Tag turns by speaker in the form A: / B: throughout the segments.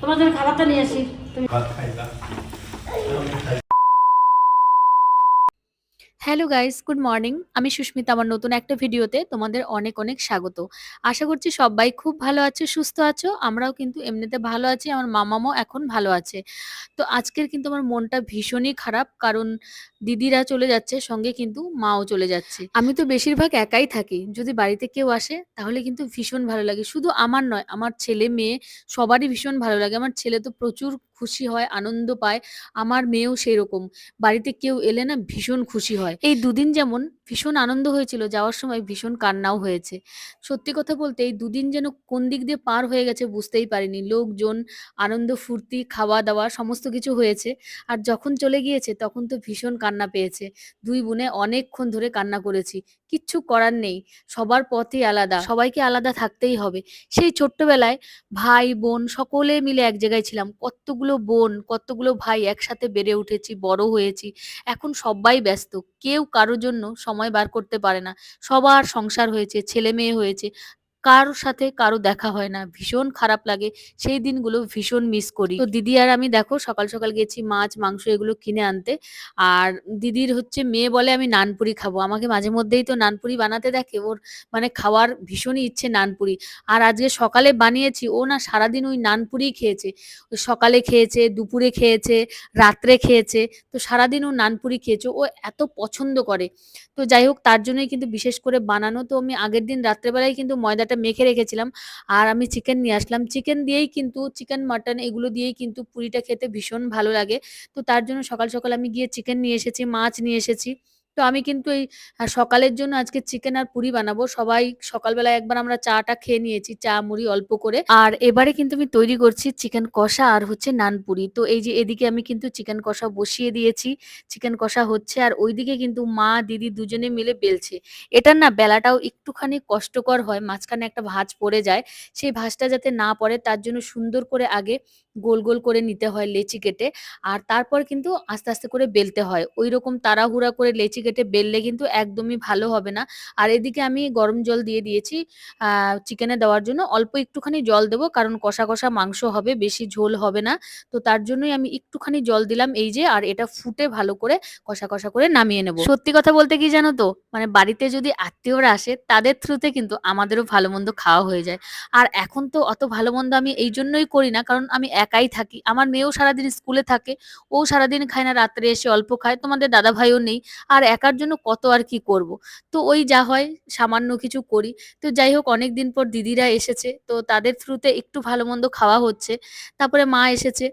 A: তোমার জন্য খাবারটা নিয়ে আসি। তুমি
B: খাইলা।
C: Hello guys, good morning. আমি সুস্মিতা, আমার নতুন একটা ভিডিওতে তোমাদের অনেক অনেক স্বাগত। আশা করছি সবাই খুব ভালো আছে, সুস্থ আছো। আমরাও কিন্তু এমনিতে ভালো আছি, আমার মামামও এখন ভালো আছে। তো আজকের কিন্তু আমার মনটা ভীষণই খারাপ, কারণ দিদিরা চলে যাচ্ছে, সঙ্গে কিন্তু মাও চলে যাচ্ছে। আমি তো বেশিরভাগ একাই থাকি, যদি বাড়িতে কেউ আসে, তাহলে কিন্তু ভীষণ ভালো লাগে। শুধু আমার নয়, আমার ছেলে, মেয়ে, সবারই ভীষণ ভালো লাগে। আমার ছেলে তো প্রচুর খুশি হয়, আনন্দ পায়। আমার মেয়েও সেরকম। বাড়িতে কেউ এলে না ভীষণ খুশি হয়। এই দুদিন যেমন ভীষণ আনন্দ হয়েছিল, যাওয়ার সময় ভীষণ কান্নাও হয়েছে। সত্যি কথা বলতে এই দুদিন যেন কোন দিক দিয়ে পার হয়ে গেছে বুঝতেই পারিনি। লোকজন, আনন্দ, ফুর্তি খাওয়া দাওয়া সমস্ত কিছু হয়েছে। আর যখন চলে গিয়েছে তখন তো ভীষণ কান্না পেয়েছে। দুই বোনে অনেকক্ষণ ধরে কান্না করেছি। কিচ্ছু করার নেই। সবার পথই আলাদা। সবাইকে আলাদা থাকতেই হবে। সেই ছোট্টবেলায় ভাই, বোন সকলে মিলে এক জায়গায় ছিলাম। কতগুলো বোন, কতগুলো ভাই একসাথে বেড়ে উঠেছি, বড় হয়েছি। এখন সবাই ব্যস্ত। কেউ কারোর জন্য সময় বার করতে পারে না। সবার সংসার হয়েছে ছেলে মেয়ে হয়েছে। কারোর সাথে কারও দেখা হয় না। ভীষণ খারাপ লাগে। সেই দিনগুলো ভীষণ মিস করি। তো দিদি আর আমি দেখো, সকাল সকাল গেছি মাছ, মাংস এগুলো কিনে আনতে। আর দিদির হচ্ছে মেয়ে বলে আমি নানপুরি খাব। আমাকে মাঝে মধ্যেই তো নানপুরি বানাতে দেখে। ওর মানে খাওয়ার ভীষণই ইচ্ছে নানপুরি। আর আজকে সকালে বানিয়েছি, ও না সারাদিন ওই নানপুরিই খেয়েছে। সকালে খেয়েছে, দুপুরে খেয়েছে, রাত্রে খেয়েছে। তো সারাদিন ও নানপুরি খেয়েছে। ও এত পছন্দ করে। তো যাই হোক, তার জন্যই কিন্তু বিশেষ করে বানানো। তো আমি আগের দিন রাত্রেবেলায় কিন্তু ময়দাটা মেখে রেখেছিলাম। আর আমি চিকেন নিয়ে আসলাম। চিকেন দিয়েই কিন্তু চিকেন মাটন এগুলো দিয়েই কিন্তু পুরিটা খেতে ভীষণ ভালো লাগে। তো তার জন্য সকাল সকাল আমি গিয়ে চিকেন নিয়ে এসেছি, মাছ নিয়ে এসেছি। তো আমি কিন্তু এই সকালের জন্য আজকে চিকেন আর পুরি বানাবো। সবাই সকালবেলা একবার আমরা চাটা খেয়ে নিয়েছি, চা, মুড়ি অল্প করে। আর এবারে কিন্তু আমি তৈরি করছি চিকেন কষা আর হচ্ছে নান পুরি। তো এই যে এদিকে আমি কিন্তু চিকেন কষা বসিয়ে দিয়েছি। চিকেন কষা হচ্ছে আর ওইদিকে কিন্তু মা, দিদি দুজনে মিলে বেলছে। এটার না বেলাটাও একটুখানি কষ্টকর হয়, মাঝখানে একটা ভাঁজ পড়ে যায়। সেই ভাঁজটা যাতে না পড়ে, তার জন্য সুন্দর করে আগে গোল গোল করে নিতে হয় লেচি কেটে। আর তারপর কিন্তু আস্তে আস্তে করে বেলতে হয়। ওই রকম তাড়াহুড়া করে লেচি কেটে বেললে কিন্তু একদমই ভালো হবে না। আর এদিকে আমি গরম জল দিয়ে দিয়েছি। চিকেনে দেওয়ার জন্য অল্প একটুখানি জল দেবো, কারণ কষা কষা মাংস হবে, বেশি ঝোল হবে না। তো তার জন্যই আমি একটুখানি জল দিলাম এই যে, আর এটা ফুটে ভালো করে কষা কষা করে নামিয়ে নেব। সত্যি কথা বলতে কি জানো তো? মানে বাড়িতে যদি আত্মীয়রা আসে, তাদের থ্রুতে কিন্তু আমাদেরও ভালো মন্দ খাওয়া হয়ে যায়। আর এখন তো অত ভালো মন্দ আমি এই জন্যই করি না, কারণ আমি একাই থাকি। আমার মেয়েও সারাদিন স্কুলে থাকে, ও সারাদিন খায় না, রাত্রে এসে অল্প খায়, তোমাদের দাদা ভাইও নেই, আর একার জন্য কত আর কি করব? তো ওই যা হয়, সামান্য কিছু করি। তো যাই হোক অনেক দিন পর দিদিরা এসেছে, তো তাদের থ্রুতে একটু ভালো মন্দ খাওয়া হচ্ছে। তারপরে মা এসেছে,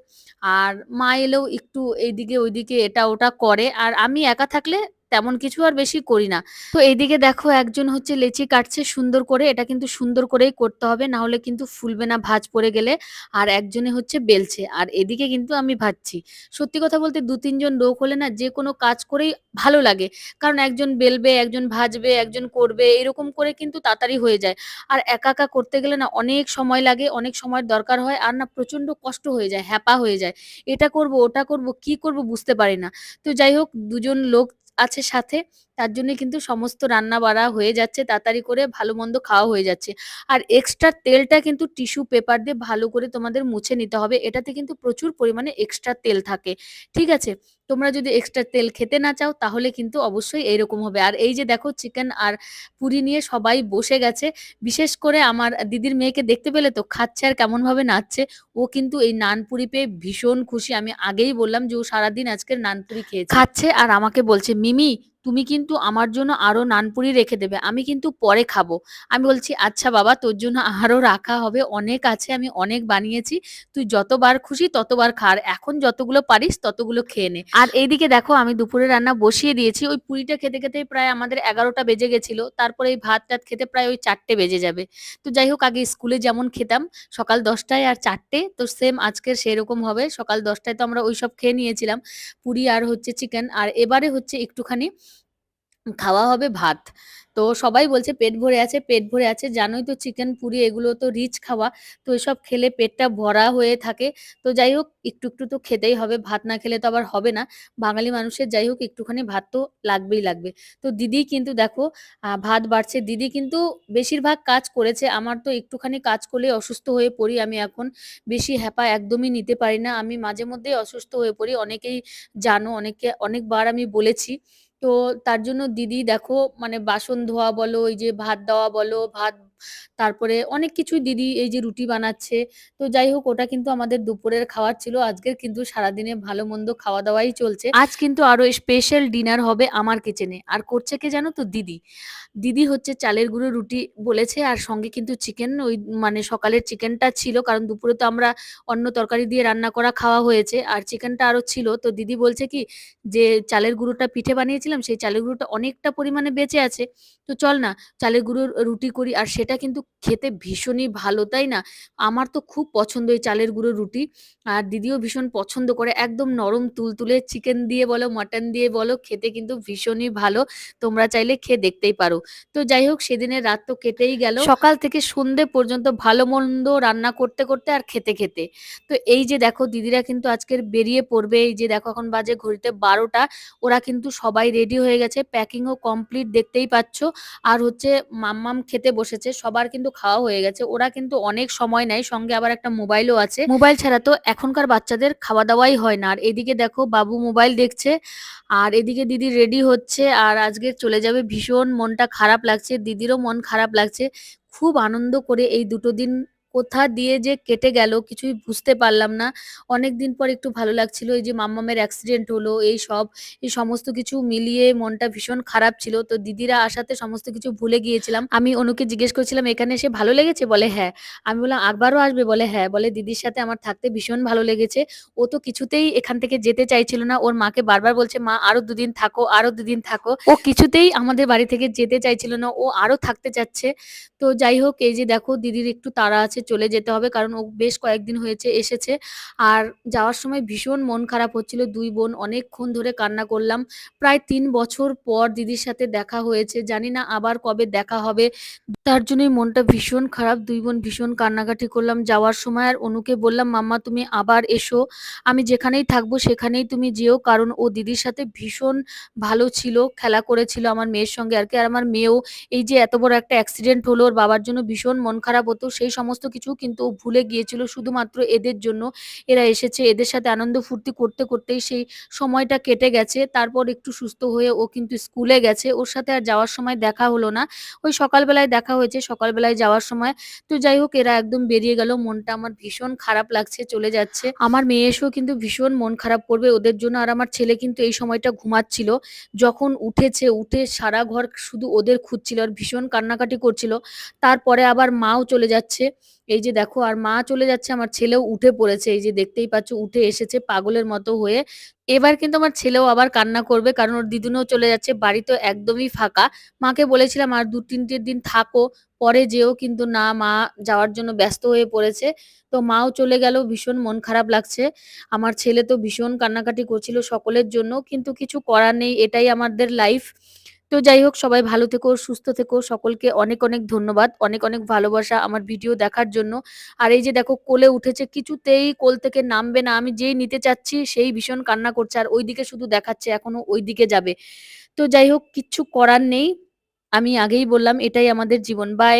C: আর মা এলেও একটু এইদিকে ওইদিকে এটা ওটা করে। আর আমি একা থাকলে তেমন কিছু আর বেশি করি না। তো এইদিকে দেখো একজন হচ্ছে লেচি কাটছে সুন্দর করে, এটা কিন্তু সুন্দর করেই করতে হবে, না হলে কিন্তু ফুলবে না, ভাজ পড়ে গেলে, আর একজনে হচ্ছে বেলছে, আর এদিকে কিন্তু আমি ভাজছি। সত্যি কথা বলতে দু তিনজন লোক হলে না যে কোনো কাজ করেই ভালো লাগে, কারণ একজন বেলবে, একজন ভাজবে, একজন করবে, এরকম করে কিন্তু তাড়াতাড়ি হয়ে যায়। আর একা একা করতে গেলে না অনেক সময় লাগে, অনেক সময়ের দরকার হয়, আর না প্রচণ্ড কষ্ট হয়ে যায়, হ্যাপা হয়ে যায়। এটা করব, ওটা করব, কি করব বুঝতে পারি না। তো যাই হোক, দুজন লোক আছে সাথে। তার জন্য কিন্তু সমস্ত রান্না বাড়া হয়ে যাচ্ছে, তাড়াতাড়ি করে ভালো মন্দ খাওয়া হয়ে যাচ্ছে। আর এক্সট্রা তেলটা কিন্তু টিস্যু পেপার দিয়ে ভালো করে তোমাদের মুছে নিতে হবে, এটাতে কিন্তু প্রচুর পরিমাণে এক্সট্রা তেল থাকে। ঠিক আছে? তোমরা যদি এক্সট্রা তেল খেতে না চাও, তাহলে কিন্তু অবশ্যই এইরকম হবে। আর এই যে দেখো চিকেন আর পুরি নিয়ে সবাই বসে গেছে, বিশেষ করে আমার দিদির মেয়েকে দেখতে পেলে তো, খাচ্ছে আর কেমন ভাবে নাচছে, ও কিন্তু এই নানপুরি পেয়ে ভীষণ খুশি। আমি আগেই বললাম যে ও সারাদিন আজকের নানপুরি খেয়েছে। খাচ্ছে আর আমাকে বলছে, মিমি তুমি কিন্তু আমার জন্য আরও নানপুরি রেখে দেবে, আমি কিন্তু পরে খাব। আমি বলছি আচ্ছা বাবা, তোর জন্য আরও রাখা হবে, অনেক আছে, আমি অনেক বানিয়েছি, তুই যতবার খুশি ততবার খা, আর এখন যতগুলো পারিস ততগুলো খেয়ে নে। আর এইদিকে দেখো, আমি দুপুরে রান্না বসিয়ে দিয়েছি, ওই পুরিটা খেতে খেতে প্রায় আমাদের এগারোটা বেজে গেছিল, তারপরে এই ভাত টাত খেতে প্রায় ওই চারটে বেজে যাবে। তো যাই হোক, আগে স্কুলে যেমন খেতাম, সকাল দশটায় আর চারটে, তো সেম আজকের সেরকম হবে, সকাল দশটায় তো আমরা ওইসব খেয়ে নিয়েছিলাম, পুরি আর হচ্ছে চিকেন, আর এবারে হচ্ছে একটুখানি খাওয়া হবে ভাত। তো সবাই বলছে পেট ভরে আছে, পেট ভরে আছে। জানোই তো চিকেন, পুরি এগুলো তো রিচ খাওয়া। তো এসব খেলে পেটটা ভরা হয়ে থাকে। তো যাই হোক একটু, একটু তো খেতেই হবে। ভাত না খেলে তো আবার হবে না। বাঙালি মানুষের যাই হোক একটুখানি ভাত তো লাগবেই লাগবে। তো দিদি কিন্তু দেখো ভাত বাড়ছে। দিদি কিন্তু বেশিরভাগ কাজ করেছে। আমার তো একটুখানি কাজ করলেই অসুস্থ হয়ে পড়ি। আমি এখন বেশি হ্যাপা একদমই নিতে পারি না। আমি মাঝে মধ্যেই অসুস্থ হয়ে পড়ি। অনেকেই জানো, অনেকে অনেকবার আমি বলেছি। তো তার জন্য দিদি দেখো মানে বাসন ধোয়া বলো, এই যে ভাত দেওয়া বলো, ভাত তারপরে অনেক কিছুই দিদি এই যে রুটি বানাচ্ছে। তো যাই হোক ওটা কিন্তু আমাদের দুপুরের খাবার ছিল। আজকের কিন্তু সারাদিনে ভালো-মন্দ খাওয়া-দাওয়াই চলছে। আজ কিন্তু আরও স্পেশাল ডিনার হবে আমার কিচেনে। আর করছে কে জানো তো? দিদি। দিদি হচ্ছে চালের গুঁড়ো রুটি বলেছে আর সঙ্গে কিন্তু চিকেন ওই মানে সকালের চিকেনটা ছিল। কারণ দুপুরে তো আমরা অন্য তরকারি দিয়ে রান্না করা খাওয়া হয়েছে। আর চিকেনটা আরও ছিল। তো দিদি বলছে কি যে, "চালের গুঁড়োটা পিঠে বানিয়েছিলাম, সেই চালের গুঁড়োটা অনেকটা পরিমাণে বেঁচে আছে। তো চল না চালের গুঁড়োর রুটি করি।" আর সেটা কিন্তু খেতে ভীষণই ভালো, তাই না? আমার তো খুব পছন্দ এই চালের গুঁড়ো রুটি। আর দিদিও ভীষণ পছন্দ করে। একদম নরম তুলতুলে চিকেন দিয়ে বলো, মাটন দিয়ে বলো খেতে কিন্তু ভীষণই ভালো। তোমরা চাইলে খেয়ে দেখতেই পারো। তো যাই হোক সেদিনের রাত তো কেটেই গেল। সকাল থেকে সন্ধ্যে পর্যন্ত ভালো-মন্দ রান্না করতে, করতে আর খেতে, খেতে। তো এই যে দেখো দিদিরা কিন্তু আজকের বেরিয়ে পড়বে। এই যে দেখো এখন বাজে ঘড়িতে ১২টা। ওরা কিন্তু সবাই রেডি হয়ে গেছে। প্যাকিংও কমপ্লিট দেখতেই পাচ্ছ। আর হচ্ছে মাম্মাম খেতে বসেছে। সবার কিন্তু খাওয়া হয়ে গেছে। ওরা কিন্তু অনেক সময় নেয়। সঙ্গে আবার একটা মোবাইলও আছে। মোবাইল ছাড়া তো এখনকার বাচ্চাদের খাওয়া-দাওয়াই হয় না। আর এদিকে দেখো, বাবু মোবাইল দেখছে। আর এদিকে দিদি রেডি হচ্ছে। আর আজকে চলে যাবে ভীষণ মনটা খারাপ লাগছে। দিদিরও মন খারাপ লাগছে। খুব আনন্দ করে এই দুটো দিন কোথা দিয়ে যে কেটে গেল কিছুই বুঝতে পারলাম না। অনেক দিন পর একটু ভালো লাগছিল। এই যে মাম্মামের অ্যাক্সিডেন্ট হলো এই সব এই সমস্ত কিছু মিলিয়ে মনটা ভীষণ খারাপ ছিল। তো দিদিরা আসাতে সমস্ত কিছু ভুলে গিয়েছিলাম। আমি অনুকে জিজ্ঞেস করেছিলাম, "এখানে এসে ভালো লেগেছে?" বলে, "হ্যাঁ।" আমি বললাম, "আবারও আসবে?" বলে, "হ্যাঁ।" বলে, "দিদির সাথে আমার থাকতে ভীষণ ভালো লেগেছে।" ও তো কিছুতেই এখান থেকে যেতে চাইছিল না। ওর মাকে বারবার বলছে, "মা আরও দুদিন থাকো, আরও দুদিন থাকো।" ও কিছুতেই আমাদের বাড়ি থেকে যেতে চাইছিল না। ও আরও থাকতে চাচ্ছে। তো যাই হোক এই যে দেখো দিদির একটু তাড়া আছে চলে যেতে হবে। কারণ ও বেশ কয়েকদিন হয়েছে, এসেছে। আর যাওয়ার সময় ভীষণ মন খারাপ হচ্ছিল। দুই বোন অনেকক্ষণ ধরে কান্না করলাম। প্রায় তিন বছর পর দিদির সাথে দেখা হয়েছে। জানি না আবার কবে দেখা হবে। তার জন্যই মনটা ভীষণ খারাপ। দুই বোন ভীষণ কান্নাকাটি করলাম যাওয়ার সময়। আর অনুকে বললাম, "মাম্মা তুমি আবার এসো। আমি যেখানেই থাকব সেখানেই তুমি যেও।" কারণ ও দিদির সাথে ভীষণ ভালো ছিল। খেলা করেছিল আমার মেয়ের সঙ্গে আর কি আর আমার মেয়েও এই যে এত বড় একটা অ্যাক্সিডেন্ট হলো ওর বাবার জন্য ভীষণ মন খারাপ হতো। সেই সমস্ত কিছু কিন্তু ও ভুলে গিয়েছিল শুধুমাত্র এদের জন্য। এরা এসেছে এদের সাথে আনন্দ ফুর্তি করতে, করতেই সেই সময়টা কেটে গেছে। তারপর একটু সুস্থ হয়ে ও কিন্তু স্কুলে গেছে। ওর সাথে আর যাওয়ার সময় দেখা হলো না। ওই সকালবেলায় দেখা হয়েছে সকালবেলায় যাওয়ার সময়। তো যাই হোক এরা একদম বেরিয়ে গেল। মনটা আমার ভীষণ খারাপ লাগছে, চলে যাচ্ছে। আমার মেয়ে এসেও কিন্তু ভীষণ মন খারাপ করবে ওদের জন্য। আর আমার ছেলে কিন্তু এই সময়টা ঘুমাচ্ছিল। যখন উঠেছে, উঠে সারা ঘর শুধু ওদের খুঁজছিল আর ভীষণ কান্নাকাটি করছিল। তারপরে আবার মাও চলে যাচ্ছে। এই যে দেখো, আর মা চলে যাচ্ছে, আমার ছেলেও উঠে পড়েছে। এই যে দেখতেই পাচ্ছ, উঠে এসেছে পাগলের মতো হয়ে। এবার কিন্তু আমার ছেলেও আবার কান্না করবে কারণ ওর দিদুনও চলে যাচ্ছে। বাড়ি তো একদমই ফাঁকা। মাকে বলেছিলাম আর ২-৩ টে দিন থাকো, পরে যেও। কিন্তু না মা যাওয়ার জন্য ব্যস্ত হয়ে পড়েছে। তো মাও চলে গেল ভীষণ মন খারাপ লাগছে। আমার ছেলে তো ভীষণ কান্নাকাটি করছিল সকলের জন্য। কিন্তু কিছু করার নেই এটাই আমাদের লাইফ। তো যাই হোক সবাই ভালো থেকো, সুস্থ থেকো। সকলকে অনেক, অনেক ধন্যবাদ। অনেক, অনেক ভালোবাসা আমার ভিডিও দেখার জন্য। আর এই যে দেখো কোলে উঠেছে কিছুতেই কোল থেকে নামবে না। আমি যেই নিতে চাচ্ছি সেই ভীষণ কান্না করছে। আর ওইদিকে শুধু দেখাচ্ছে এখনও ওইদিকে যাবে। তো যাই হোক কিচ্ছু করার নেই। আমি আগেই বললাম এটাই আমাদের জীবন। বাই।